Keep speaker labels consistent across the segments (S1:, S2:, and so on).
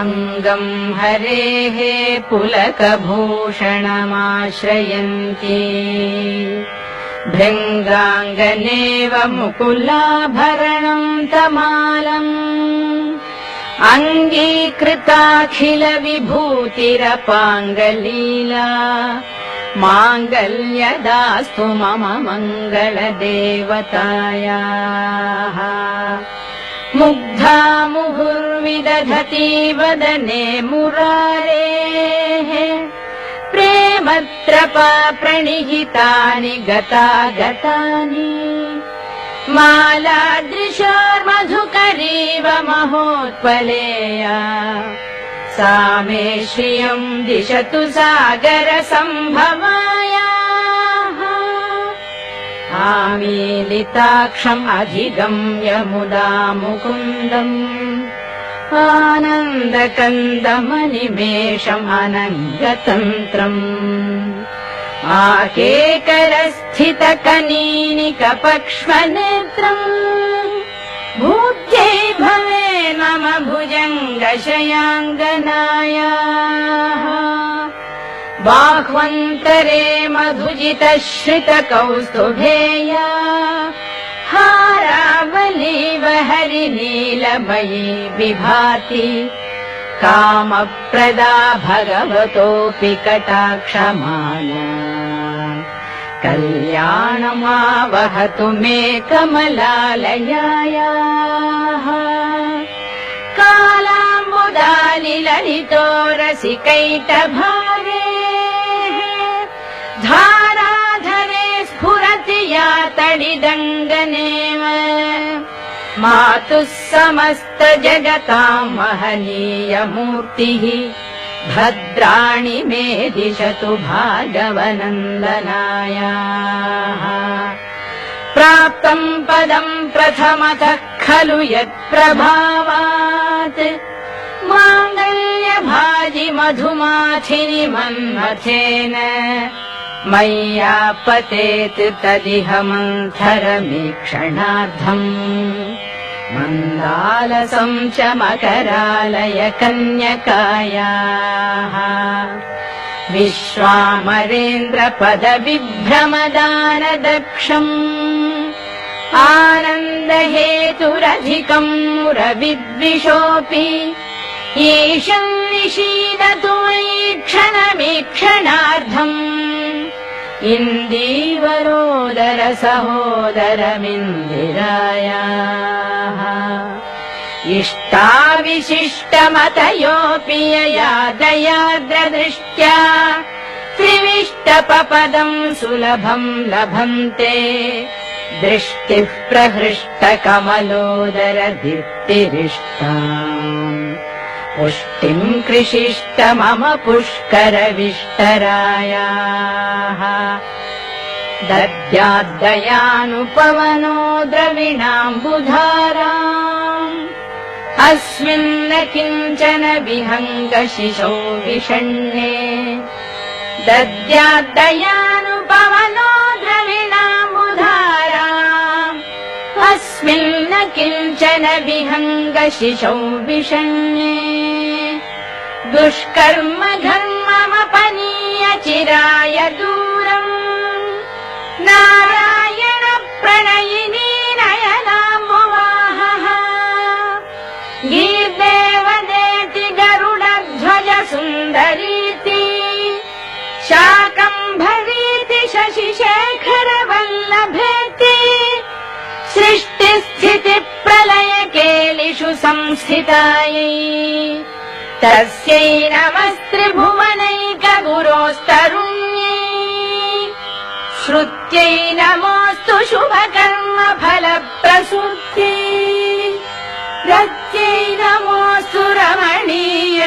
S1: अङ्गम् हरेः पुलकभूषणमाश्रयन्ती। भृङ्गाङ्गनेव मुकुलाभरणम् तमालम्। अङ्गीकृताखिलविभूतिरपाङ्गलीला। माङ्गल्यदास्तु मम मङ्गलदेवतायाः। मुग्धा मुहुर्विदधति वदने मुरारेः। प्रेमत्रपा प्रणिहितानि गता गतानि मालादृशार्मधुकरीव महोत्पलेया। सा मे श्रियम् दिशतु सागरसम्भवायाः आमीलिताक्षम् अधिगम्य मुदा मुकुन्दम् आनन्दकन्दमनिमेषम् अनङ्गतन्त्रम् आकेकरस्थितकनीनिकपक्ष्मनेत्रम् भूत्यै भवे मम भुजङ्गशयाङ्गनायाः। बाह्वन्तरे मधुजितश्रितकौस्तुभेया हरिनीलमयी विभाति। कामप्रदा भगवतोऽपि कटाक्षमाला कल्याणमावहतु मे कमलालयायाः। कालाम्बुदालिललितो रसिकैटभारे धाराधरे स्फुरति या तडिदङ्गनेव मातुः समस्त जगताम् महनीयमूर्तिः भद्राणि मे दिशतु भागवनन्दनायाः। प्राप्तम् पदम् प्रथमतः खलु यत्प्रभावात्। माङ्गल्यभाजि मधुमाथिनि मन्मथेन मय्यापतेत् तदिह मन्थरमीक्षणार्थम्। मन्दालसम् च मकरालय कन्यकायाः विश्वामरेन्द्रपदविभ्रमदानदक्षम्। आनन्दहेतुरधिकम् मुरविद्विषोऽपि। ईशम् निषीदतु क्षणमीक्षणार्थम् इन्दीवरोदर सहोदरमिन्दिरायाः इष्टाविशिष्टमतयोऽपि यया दयाद्रदृष्ट्या त्रिविष्टपपदम् सुलभम् लभन्ते। दृष्टिः प्रहृष्टकमलोदर दीप्तिरिष्टाम् पुष्टिम् कृषिष्ट मम पुष्करविष्टरायाः। दद्याद्दयानुपवनो द्रविणाम्बुधाराम्। अस्मिन्न किञ्चन विहङ्गशिशौ विषण्णे। दद्याद्दयानुपवनो अस्मिन्न किञ्चन विहङ्गशिशौ विषण्णे दुष्कर्म घर्ममपनीय चिराय दूरम् नारायण प्रणयिनी नयनाम्बुवाहः गीर्देवदेति गरुडध्वज सुन्दरीति शाकम्भरीति शशिशेखर वल्लभेति सृष्टिस्थितिप्रलय केलिषु संस्थितायै। तस्यै नमस्त्रिभुवनैकगुरोस्तरुण्यै। श्रुत्यै नमोऽस्तु शुभकर्म फलप्रसूत्यै रत्यै नमोऽस्तु रमणीय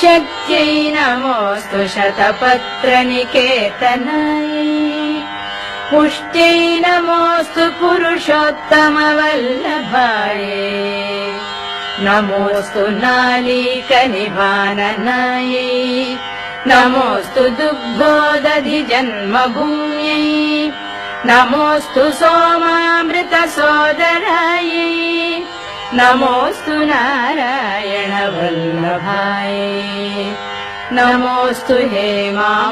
S1: शक्त्यै नमोऽस्तु शतपत्रनिकेतनायै पुष्ट्यै नमोऽस्तु पुरुषोत्तमवल्लभाये नमोऽस्तु नालीकनिवाननायै नमोऽस्तु दुग्धोदधि जन्मभूम्यै नमोऽस्तु सोमामृतसोदरायै नमोऽस्तु नारायण वल्लभाय नमोऽस्तु हेमाम्बुजपीठिकायै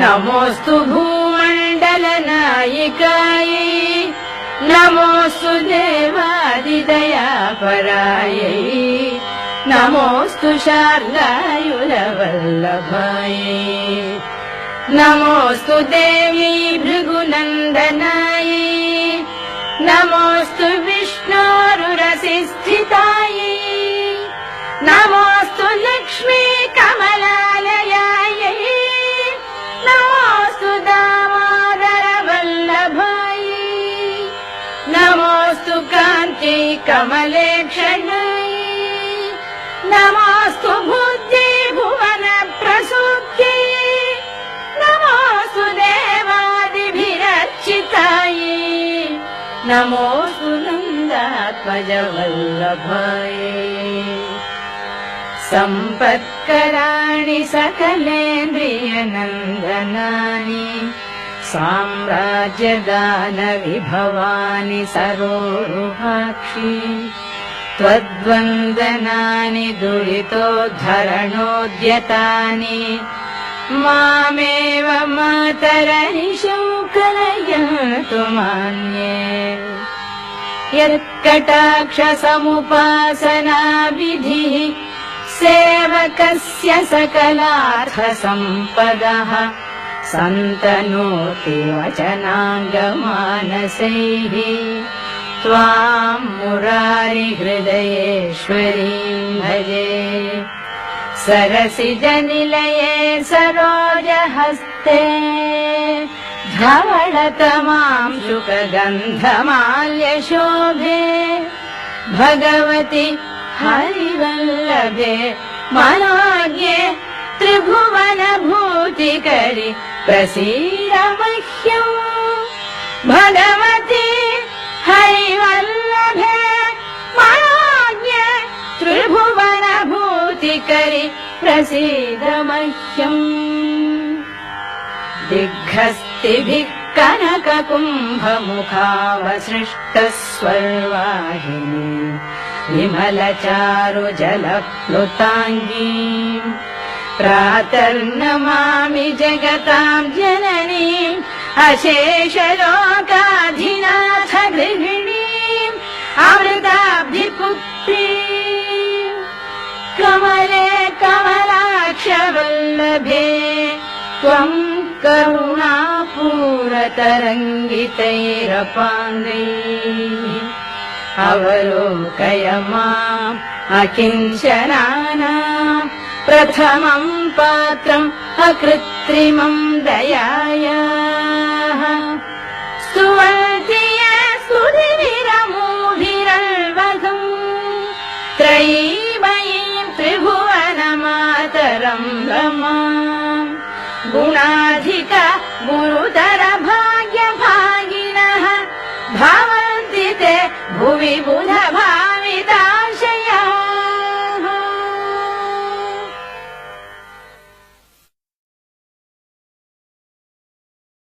S1: नमोऽस्तु भूमण्डलनायिकायै नमोऽस्तु देवादिदयापरायै नमोऽस्तु शार्दायुरवल्लभायै नमोऽस्तु देवी भृगुनन्दनायै नमोऽस्तु विष्णोरुरसिस्थितायै नमोऽस्तु कान्ति कमलेक्षणायै नमोऽस्तु बुद्धि भुवन प्रसूत्यै नमोऽस्तु देवादिभिरर्चितायै नमोऽस्तु नन्दात्मज वल्लभायै सम्पत्कराणि सकलेन्द्रियनन्दनानि साम्राज्यदानविभवानि सरोरुहाक्षि त्वद्वन्दनानि दुरितोद्धरणोद्यतानि मामेव मातरनिशं कलयन्तु मान्ये यत्कटाक्षसमुपासनाविधिः सेवकस्य सकलार्थसम्पदः सन्तनोति वचनाङ्गमानसैः। त्वाम् मुरारिहृदयेश्वरीम् भजे। सरसिजनिलये सरोजहस्ते। धवळतमाम् शुकगन्धमाल्यशोभे। भगवति हरिवल्लभे मनोज्ञे त्रिभुवनभूतिकरि प्रसीद मह्यम् भगवति हरिवल्लभे मनोज्ञे त्रिभुवनभूतिकरि प्रसीद मह्यम् दिग्घस्तिभिः कनककुम्भमुखावसृष्टस्वर्वाहिनी विमलचारु जलप्लुताङ्गी प्रातर्नमामि जगताम् जननीम् अशेषलोकाधिनाथ गृहिणीम् अमृताब्धिपुत्री कमले कमलाक्षवल्लभे त्वम् करुणापूरतरङ्गितैरपाङ्गैः अवलोकय माम् अकिञ्चनानाम् प्रथमम् पात्रम् अकृत्रिमम् दयायाः। स्तुवन्ति ये त्रयीमयीम् त्रिभुवनमातरम् रमाम् गुणाधिक